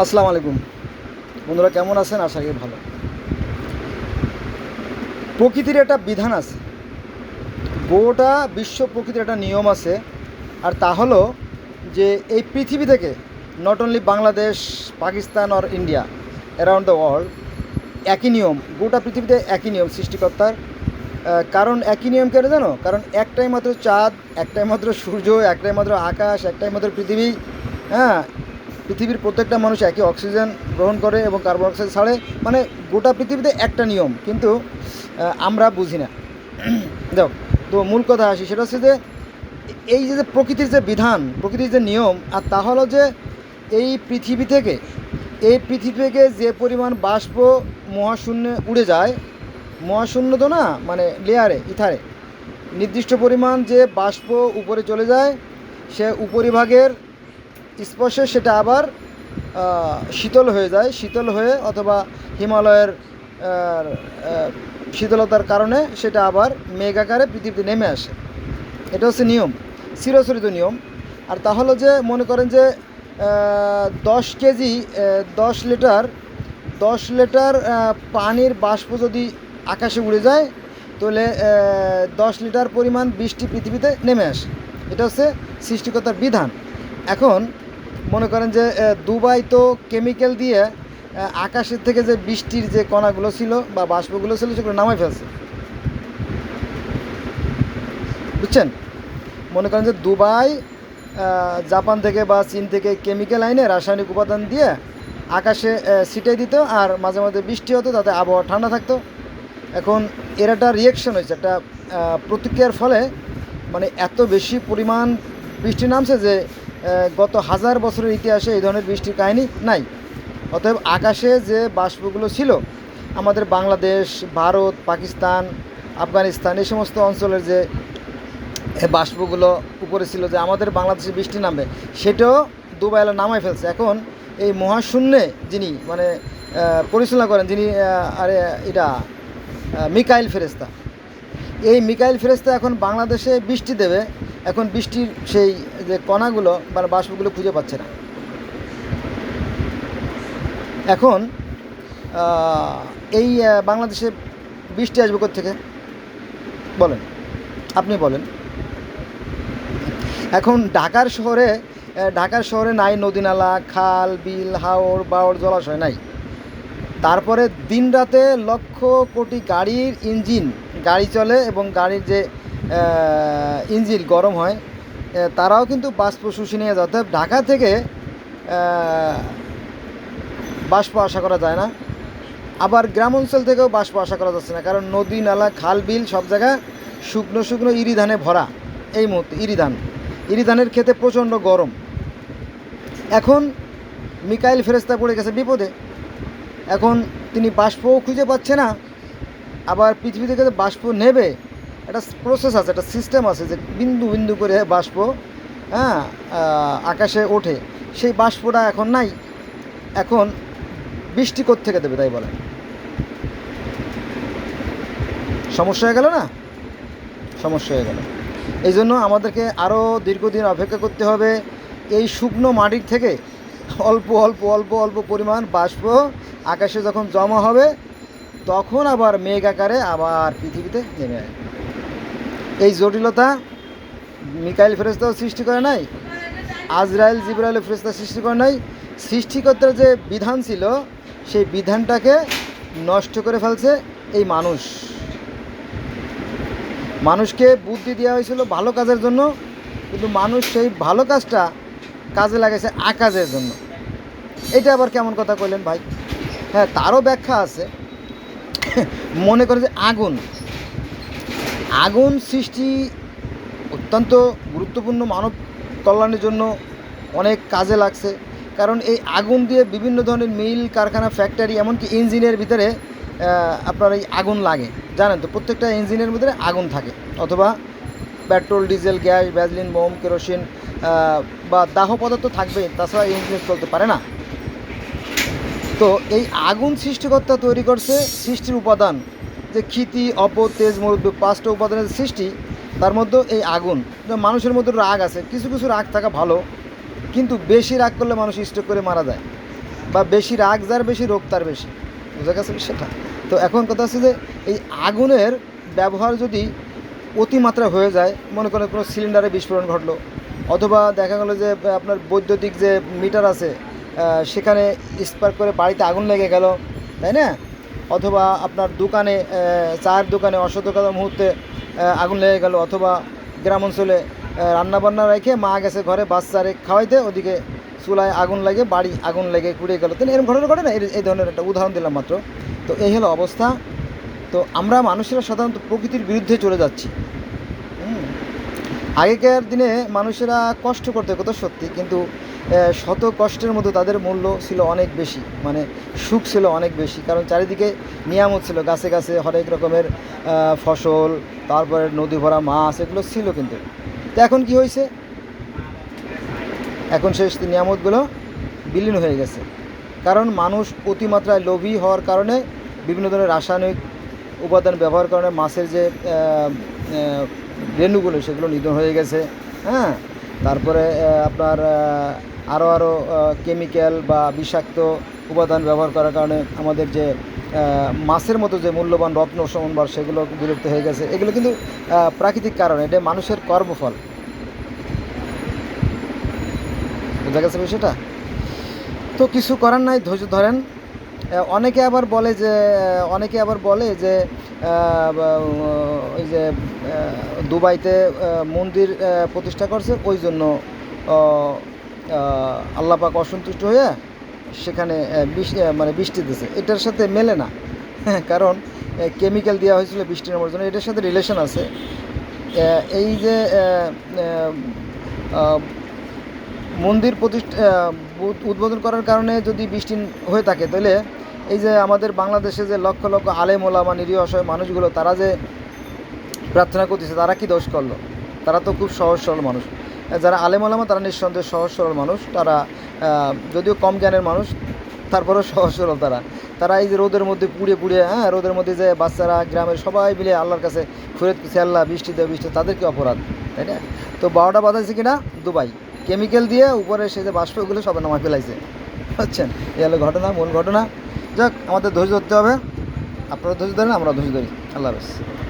আসসালামু আলাইকুম। বন্ধুরা, কেমন আছেন? আশা করি ভালো। প্রকৃতির একটা বিধান আছে। গোটা বিশ্ব প্রকৃতির একটা নিয়ম আছে। আর তা হলো যে, এই পৃথিবী থেকে নট অনলি বাংলাদেশ, পাকিস্তান আর ইন্ডিয়া অ্যারাউন্ড দ্য ওয়ার্ল্ড একই নিয়ম, গোটা পৃথিবীতে একই নিয়ম সৃষ্টিকর্তার। কারণ একই নিয়ম কেন জানো? কারণ একটাই মাত্র চাঁদ, একটাই মাত্র সূর্য, একটাই মাত্র আকাশ, একটাই মাত্র পৃথিবী হ্যাঁ? পৃথিবীর প্রত্যেকটা মানুষ একই অক্সিজেন গ্রহণ করে এবং কার্বন অক্সাইড ছাড়ে। মানে গোটা পৃথিবীতে একটা নিয়ম, কিন্তু আমরা বুঝি না। যাও, তো মূল কথা আসি, সেটা হচ্ছে যে, এই যে যে প্রকৃতির যে বিধান, প্রকৃতির যে নিয়ম, আর তা হলো যে, এই পৃথিবী থেকে, এই পৃথিবী থেকে যে পরিমাণ বাষ্প মহাশূন্যে উড়ে যায়, মহাশূন্য তো না মানে লেয়ারে ইথারে, নির্দিষ্ট পরিমাণ যে বাষ্প উপরে চলে যায়, সে উপরিভাগের স্পর্শে সেটা আবার শীতল হয়ে যায়। শীতল হয়ে অথবা হিমালয়ের শীতলতার কারণে সেটা আবার মেঘ আকারে পৃথিবীতে নেমে আসে। এটা হচ্ছে নিয়ম, চিরচরিত নিয়ম। আর তা হলো যে মনে করেন যে দশ কেজি দশ লিটার দশ লিটার পানির বাষ্প যদি আকাশে উড়ে যায়, তাহলে দশ লিটার পরিমাণ বৃষ্টি পৃথিবীতে নেমে আসে। এটা হচ্ছে সৃষ্টিকর্তার বিধান। এখন মনে করেন যে দুবাই তো কেমিক্যাল দিয়ে আকাশের থেকে যে বৃষ্টির যে কণাগুলো ছিল বা বাষ্পগুলো ছিল, সেগুলো নামাই ফেলছে। বুঝছেন? মনে করেন যে দুবাই জাপান থেকে বা চীন থেকে কেমিক্যাল আইনে রাসায়নিক উপাদান দিয়ে আকাশে ছিটাই দিত আর মাঝে মাঝে বৃষ্টি হতো, তাতে আবহাওয়া ঠান্ডা থাকতো। এখন এর একটা রিয়েকশন হয়েছে, একটা প্রতিক্রিয়ার ফলে মানে এত বেশি পরিমাণ বৃষ্টি নামছে যে গত হাজার বছরের ইতিহাসে এই ধরনের বৃষ্টির কাহিনী নাই। অতএব আকাশে যে বাষ্পগুলো ছিল, আমাদের বাংলাদেশ, ভারত, পাকিস্তান, আফগানিস্তান, এই সমস্ত অঞ্চলের যে বাষ্পগুলো উপরে ছিল যে আমাদের বাংলাদেশে বৃষ্টি নামবে, সেটাও দুবাইলা নামাই ফেলছে। এখন এই মহাশূন্যে যিনি মানে পরিচালনা করেন, যিনি আরে, এটা মিকাইল ফেরেস্তা এই মিকাইল ফেরেস্তা এখন বাংলাদেশে বৃষ্টি দেবে। এখন বৃষ্টির সেই যে কণাগুলো বা বাষ্পগুলো খুঁজে পাচ্ছে না। এখন এই বাংলাদেশে বৃষ্টি আসবে থেকে বলেন। আপনি বলেন। এখন ঢাকার শহরে ঢাকার শহরে নাই নদীনালা, খাল, বিল হাওড় বাওড় জলাশয় নাই। তারপরে দিন রাতে লক্ষ কোটি গাড়ির ইঞ্জিন, গাড়ি চলে এবং গাড়ির যে ইঞ্জিন গরম হয় তারাও কিন্তু বাষ্প শুষে নিয়ে অর্থাৎ ঢাকা থেকে বাষ্প আশা করা যায় না। আবার গ্রাম অঞ্চল থেকেও বাষ্প আশা করা যাচ্ছে না, কারণ নদী, নালা, খাল, বিল সব জায়গায় শুকনো শুকনো ইরি ধানে ভরা এই মুহূর্তে ইরি ধান ইরি ধানের প্রচণ্ড গরম। এখন মিকাইল ফেরেস্তা পড়ে গেছে বিপদে। এখন তিনি বাষ্পও খুঁজে পাচ্ছে না। আবার পৃথিবী থেকে যে বাষ্প নেবে, একটা প্রসেস আছে, একটা সিস্টেম আছে যে বিন্দু বিন্দু করে বাষ্প হ্যাঁ আকাশে ওঠে। সেই বাষ্পটা এখন নাই। এখন বৃষ্টি থেকে দেবে তাই বলে? সমস্যা হয়ে গেল না? সমস্যা হয়ে গেল। এই জন্য আমাদেরকে আরও দীর্ঘদিন অপেক্ষা করতে হবে এই শুকনো মাটির থেকে। অল্প অল্প অল্প অল্প পরিমাণ বাষ্প আকাশে যখন জমা হবে, তখন আবার মেঘ আকারে আবার পৃথিবীতে নেমে আসবে। এই জটিলতা মিকাইল ফেরেস্তাও সৃষ্টি করে নাই, আজরাইল জিব্রাইল ফেরেস্তা সৃষ্টি করে নাই। সৃষ্টিকর্তার যে বিধান ছিল, সেই বিধানটাকে নষ্ট করে ফেলছে এই মানুষ। মানুষকে বুদ্ধি দেওয়া হয়েছিল ভালো কাজের জন্য, কিন্তু মানুষ সেই ভালো কাজটা কাজে লাগাইছে আকাজের জন্য। এটা আবার কেমন কথা কইলেন ভাই? হ্যাঁ তারও ব্যাখ্যা আছে। মনে করে যে আগুন। আগুন সৃষ্টি অত্যন্ত গুরুত্বপূর্ণ মানব কল্যাণের জন্য অনেক কাজে লাগছে। কারণ এই আগুন দিয়ে বিভিন্ন ধরনের মিল, কারখানা, ফ্যাক্টরি, এমনকি ইঞ্জিনের ভিতরে আপনার এই আগুন লাগে। জানেন তো, প্রত্যেকটা ইঞ্জিনের ভিতরে আগুন থাকে। অথবা পেট্রোল, ডিজেল, গ্যাস ভ্যাজলিন মোম কেরোসিন বা দাহ পদার্থ থাকবে, তাছাড়া ইঞ্জিন চলতে পারে না। তো এই আগুন সৃষ্টিকর্তা তৈরি করছে, সৃষ্টির উপাদান, যে ক্ষিতি অপ তেজ মরুদ্য পাঁচটা উপাদানের সৃষ্টি, তার মধ্যে এই আগুন। মানুষের মধ্যে রাগ আছে, কিছু কিছু রাগ থাকা ভালো, কিন্তু বেশি রাগ করলে মানুষ স্ট্রোক করে মারা যায়। বা বেশি রাগ যার বেশি, রোগ তার বেশি। বুঝা গেছে সেটা তো এখন কথা হচ্ছে যে, এই আগুনের ব্যবহার যদি অতিমাত্রা হয়ে যায়, মনে করেন কোনো সিলিন্ডারে বিস্ফোরণ ঘটলো অথবা দেখা গেলো যে আপনার বৈদ্যুতিক যে মিটার আছে সেখানে স্পার্ক করে বাড়িতে আগুন লেগে গেল, তাই না? অথবা আপনার দোকানে চায়ের দোকানে অসতর্কতার মুহূর্তে আগুন লেগে গেল, অথবা গ্রাম অঞ্চলে রান্নাবান্না রেখে মা গেছে ঘরে বাচ্চারে খাওয়াইতে, ওদিকে চুলায় আগুন লাগে, বাড়ি আগুন লেগে কুড়িয়ে গেল। তো এরকম ঘটনা ঘটে না? এই- ধরনের একটা উদাহরণ দিলাম মাত্র। তো এই হলো অবস্থা। তো আমরা মানুষেরা সাধারণত প্রকৃতির বিরুদ্ধে চলে যাচ্ছি। আগেকার দিনে মানুষেরা কষ্ট করতে কত সত্যি। কিন্তু শত কষ্টের মধ্যে তাদের মূল্য ছিল অনেক বেশি। মানে সুখ ছিল অনেক বেশি। কারণ চারিদিকে নিয়ামত ছিল। গাছে গাছে হরেক রকমের ফসল, তারপরে নদী ভরা মাছ, এগুলো ছিল কিন্তু। তো এখন কি হয়েছে? এখন সেই নিয়ামতগুলো বিলীন হয়ে গেছে। কারণ মানুষ অতিমাত্রায় লোভী হওয়ার কারণে বিভিন্ন ধরনের রাসায়নিক উপাদান ব্যবহার কারণে মাছের যে রেণুগুলো, সেগুলো নিধন হয়ে গেছে হ্যাঁ? তারপরে আপনার আরও আরও কেমিক্যাল বা বিষাক্ত উপাদান ব্যবহার করার কারণে আমাদের যে মাছের মতো যে মূল্যবান রত্ন সম্ভার সেগুলো বিলুপ্ত হয়ে গেছে। এগুলো কিন্তু প্রাকৃতিক কারণ, এটা মানুষের কর্মফল। বোঝা গেছে বিষয়টা? তো কিছু করার নাই, ধৈর্য ধরেন। অনেকে আবার বলে যে অনেকে আবার বলে যে ওই যে দুবাইতে মন্দির প্রতিষ্ঠা করছে ওই জন্য আহ, আহ, আল্লাহ পাক অসন্তুষ্ট হয়ে সেখানে মানে বৃষ্টি দিছে এটার সাথে মেলে না। কারণ কেমিক্যাল দেওয়া হয়েছিল বৃষ্টি নামার জন্য। এটার সাথে রিলেশন আছে। এই যে মন্দির প্রতিষ্ঠা উদ্বোধন করার কারণে যদি বৃষ্টি হয়ে থাকে তাহলে এই যে আমাদের বাংলাদেশে যে লক্ষ লক্ষ আলেম ওলামা, নিরীহ, অসহায় মানুষগুলো, তারা যে প্রার্থনা করতেছে, তারা কি দোষ করল? তারা তো খুব সহজ সরল মানুষ। যারা আলেম ওলামা, তারা নিঃসন্দেহে সহজ সরল মানুষ। তারা যদিও কম জ্ঞানের মানুষ, তারপরেও সহজ সরল তারা। তারা এই যে রোদের মধ্যে পুড়ে পুড়ে হ্যাঁ রোদের মধ্যে যে বাচ্চারা গ্রামের সবাই মিলে আল্লাহর কাছে ফেরত করছে, আল্লাহ বৃষ্টি দেয়, বৃষ্টি তাদের কি অপরাধ? তাই না? তো বারোটা বাজাইছে কিনা? দুবাই। কেমিক্যাল দিয়ে উপরে সে যে বাষ্পগুলো সব নামায় ফেলাইছে। বুঝছেন? এ হলো ঘটনা, মূল ঘটনা। যাক আমাদের ধৈর্য ধরতে হবে। আপনারা ধৈর্য ধরেন আমরা ধৈর্য ধরি। আল্লাহ হাফেজ।